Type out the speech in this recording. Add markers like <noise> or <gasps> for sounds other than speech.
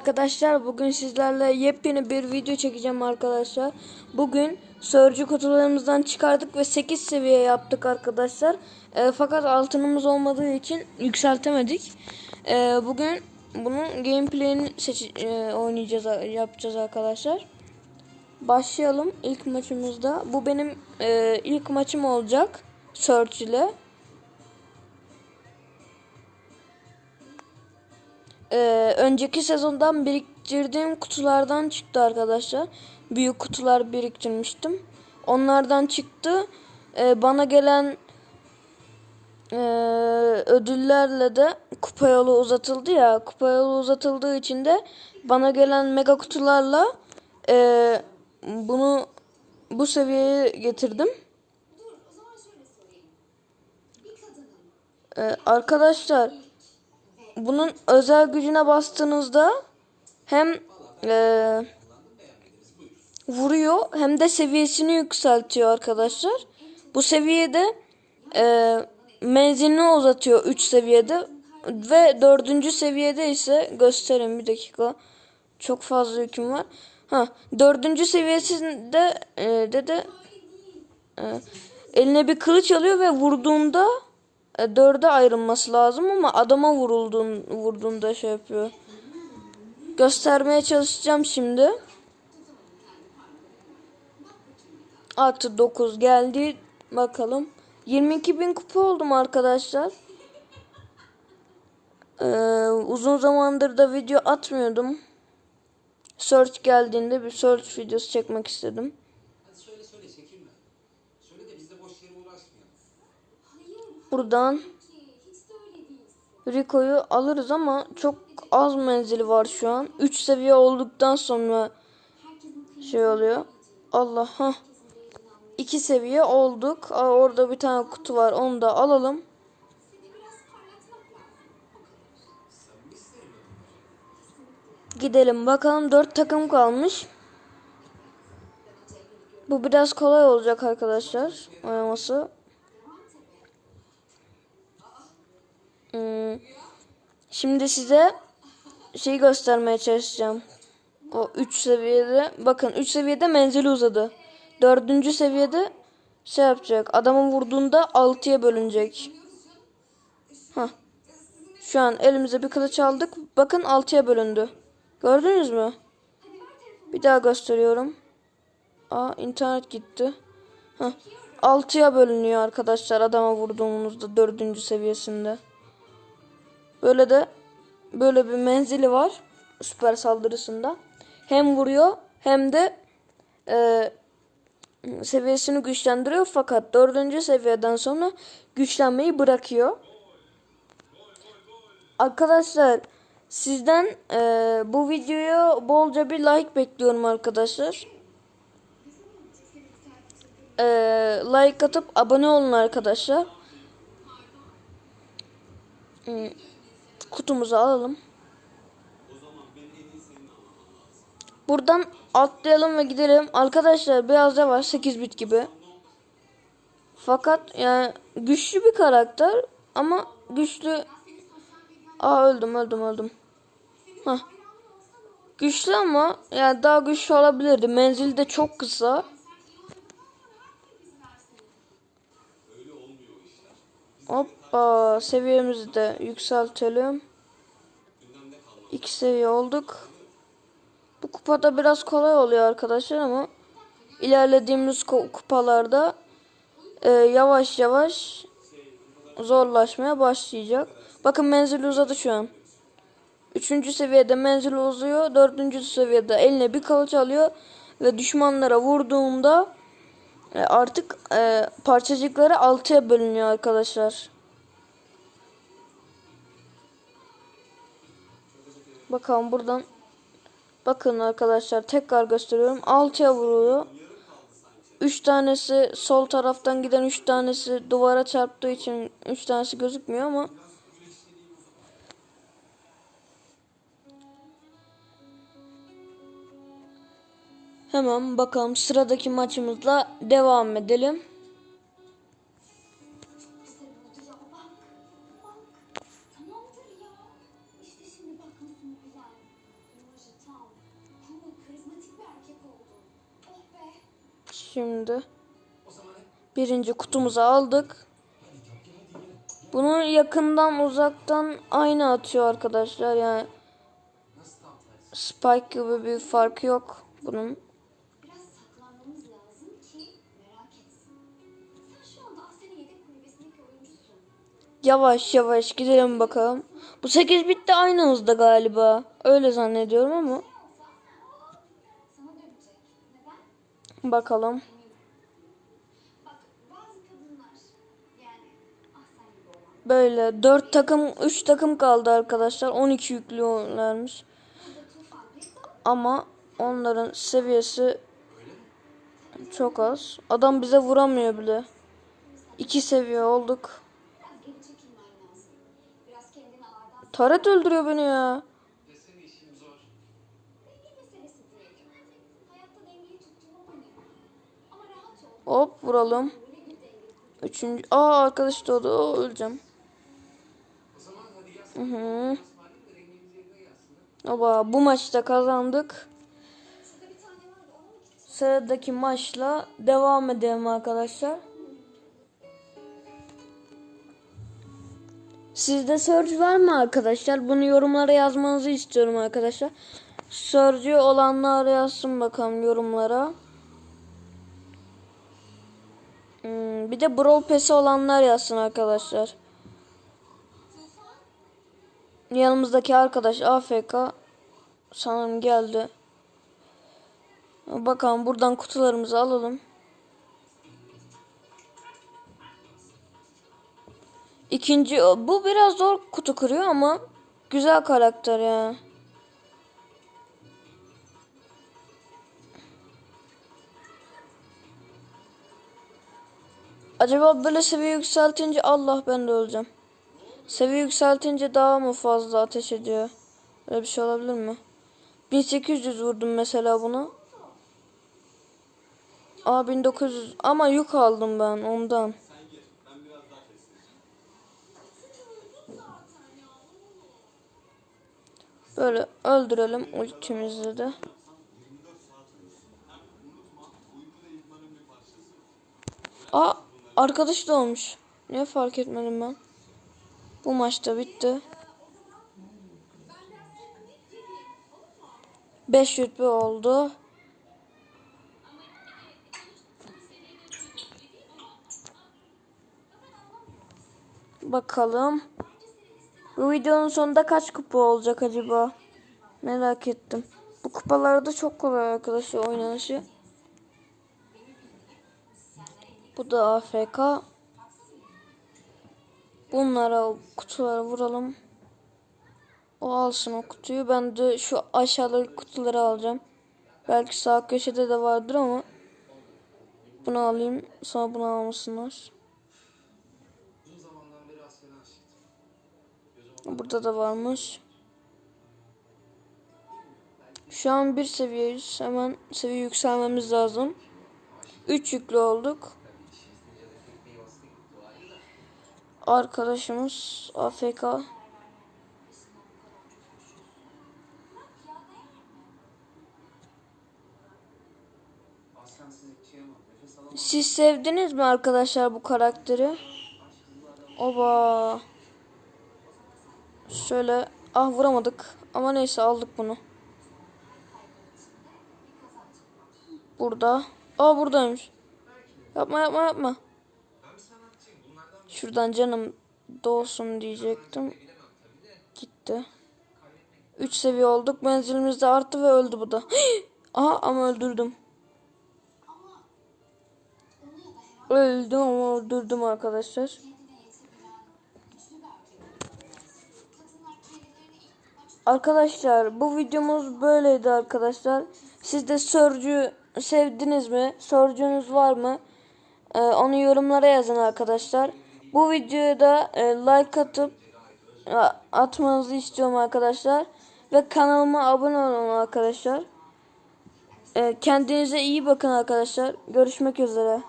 Arkadaşlar bugün sizlerle yepyeni bir video çekeceğim arkadaşlar. Bugün sörcü kutularımızdan çıkardık ve 8 seviye yaptık arkadaşlar. E, fakat altınımız olmadığı için yükseltemedik. E, bugün bunun gameplay'ini e, oynayacağız yapacağız arkadaşlar. Başlayalım ilk maçımızda. Bu benim e, ilk maçım olacak Search ile. Ee, önceki sezondan biriktirdiğim kutulardan çıktı arkadaşlar. Büyük kutular biriktirmiştim. Onlardan çıktı. Ee, bana gelen e, ödüllerle de kupa yolu uzatıldı ya. Kupa yolu uzatıldığı için de bana gelen mega kutularla e, bunu bu seviyeye getirdim. Ee, arkadaşlar bunun özel gücüne bastığınızda hem e, vuruyor hem de seviyesini yükseltiyor arkadaşlar. Bu seviyede e, menzilini uzatıyor 3 seviyede ve 4. seviyede ise göstereyim bir dakika. Çok fazla yüküm var. Ha, 4. seviyesinde e, de de e, eline bir kılıç alıyor ve vurduğunda e, dörde ayrılması lazım ama adama vurulduğun vurduğunda şey yapıyor. Göstermeye çalışacağım şimdi. Artı 9 geldi. Bakalım. 22 bin kupa oldum arkadaşlar. Ee, uzun zamandır da video atmıyordum. Search geldiğinde bir search videosu çekmek istedim. Buradan Rico'yu alırız ama çok az menzili var şu an. 3 seviye olduktan sonra şey oluyor. Allah ha. 2 seviye olduk. Aa, orada bir tane kutu var. Onu da alalım. Gidelim bakalım 4 takım kalmış. Bu biraz kolay olacak arkadaşlar oynaması. Hmm. Şimdi size şey göstermeye çalışacağım. O 3 seviyede bakın 3 seviyede menzili uzadı. 4. seviyede şey yapacak. Adamın vurduğunda 6'ya bölünecek. Hah. Şu an elimize bir kılıç aldık. Bakın 6'ya bölündü. Gördünüz mü? Bir daha gösteriyorum. Aa internet gitti. Hah. 6'ya bölünüyor arkadaşlar adama vurduğumuzda 4. seviyesinde. Böyle de böyle bir menzili var süper saldırısında. Hem vuruyor hem de e, seviyesini güçlendiriyor fakat dördüncü seviyeden sonra güçlenmeyi bırakıyor. Arkadaşlar sizden e, bu videoya bolca bir like bekliyorum arkadaşlar. E, like atıp abone olun arkadaşlar. Hmm kutumuzu alalım. Buradan atlayalım ve gidelim. Arkadaşlar biraz da var 8 bit gibi. Fakat yani güçlü bir karakter ama güçlü Aa öldüm öldüm öldüm. Hah. Güçlü ama yani daha güçlü olabilirdi. Menzili de çok kısa. Hoppa seviyemizi de yükseltelim. İki seviye olduk. Bu kupada biraz kolay oluyor arkadaşlar ama ilerlediğimiz kupalarda e, yavaş yavaş zorlaşmaya başlayacak. Bakın menzil uzadı şu an. Üçüncü seviyede menzil uzuyor. Dördüncü seviyede eline bir kılıç alıyor. Ve düşmanlara vurduğunda e, artık e, parçacıkları altıya bölünüyor arkadaşlar. Bakalım buradan. Bakın arkadaşlar tekrar gösteriyorum. Altıya vuruyor. Üç tanesi sol taraftan giden üç tanesi duvara çarptığı için üç tanesi gözükmüyor ama Hemen bakalım sıradaki maçımızla devam edelim. Şimdi birinci kutumuzu aldık. Bunu yakından uzaktan aynı atıyor arkadaşlar. Yani? Spike gibi bir farkı yok bunun. Yavaş yavaş gidelim bakalım. Bu 8 bit de aynı hızda galiba. Öyle zannediyorum ama. Bakalım. Böyle 4 takım 3 takım kaldı arkadaşlar. 12 yüklüyorlarmış. Ama onların seviyesi çok az. Adam bize vuramıyor bile. 2 seviye olduk. Taret öldürüyor beni ya. Hop vuralım. Üçüncü. Aa arkadaş doğdu. Oo, öleceğim. Hı hı. Oba bu maçta kazandık. Sıradaki maçla devam edelim arkadaşlar. Sizde Surge var mı arkadaşlar? Bunu yorumlara yazmanızı istiyorum arkadaşlar. Surge'ü olanlar yazsın bakalım yorumlara. Hmm, bir de Brawl Pass'i olanlar yazsın arkadaşlar. Yanımızdaki arkadaş AFK sanırım geldi. Bakalım buradan kutularımızı alalım. İkinci bu biraz zor kutu kırıyor ama güzel karakter ya. Acaba böyle seviye yükseltince Allah ben de öleceğim. Seviye yükseltince daha mı fazla ateş ediyor? Öyle bir şey olabilir mi? 1800 vurdum mesela buna. Aa 1900 ama yük aldım ben ondan. Böyle öldürelim ultimizle de. Aa arkadaş da olmuş. Niye fark etmedim ben? Bu maçta bitti. 5 rütbe oldu. Bakalım. Bu videonun sonunda kaç kupa olacak acaba? Merak ettim. Bu kupalarda çok kolay arkadaşlar oynanışı. Bu da AFK. Bunlara kutulara vuralım. O alsın o kutuyu. Ben de şu aşağıdaki kutuları alacağım. Belki sağ köşede de vardır ama bunu alayım. Sonra bunu almasınlar. Burada da varmış. Şu an bir seviyeyiz. Hemen seviye yükselmemiz lazım. 3 yüklü olduk. Arkadaşımız AFK. Siz sevdiniz mi arkadaşlar bu karakteri? Oba. Şöyle ah vuramadık ama neyse aldık bunu. Burada. Aa buradaymış. Yapma yapma yapma. Ben bir sanatçıyım. Bunlardan bir Şuradan canım doğsun diyecektim. Gitti. 3 seviye olduk. Menzilimiz de arttı ve öldü bu da. <gasps> Aha ama öldürdüm. Öldüm ama öldürdüm arkadaşlar. Arkadaşlar bu videomuz böyleydi arkadaşlar. Siz de Surge'ü sevdiniz mi? Surge'ünüz var mı? Ee, onu yorumlara yazın arkadaşlar. Bu videoya da e, like atıp e, atmanızı istiyorum arkadaşlar. Ve kanalıma abone olun arkadaşlar. E, kendinize iyi bakın arkadaşlar. Görüşmek üzere.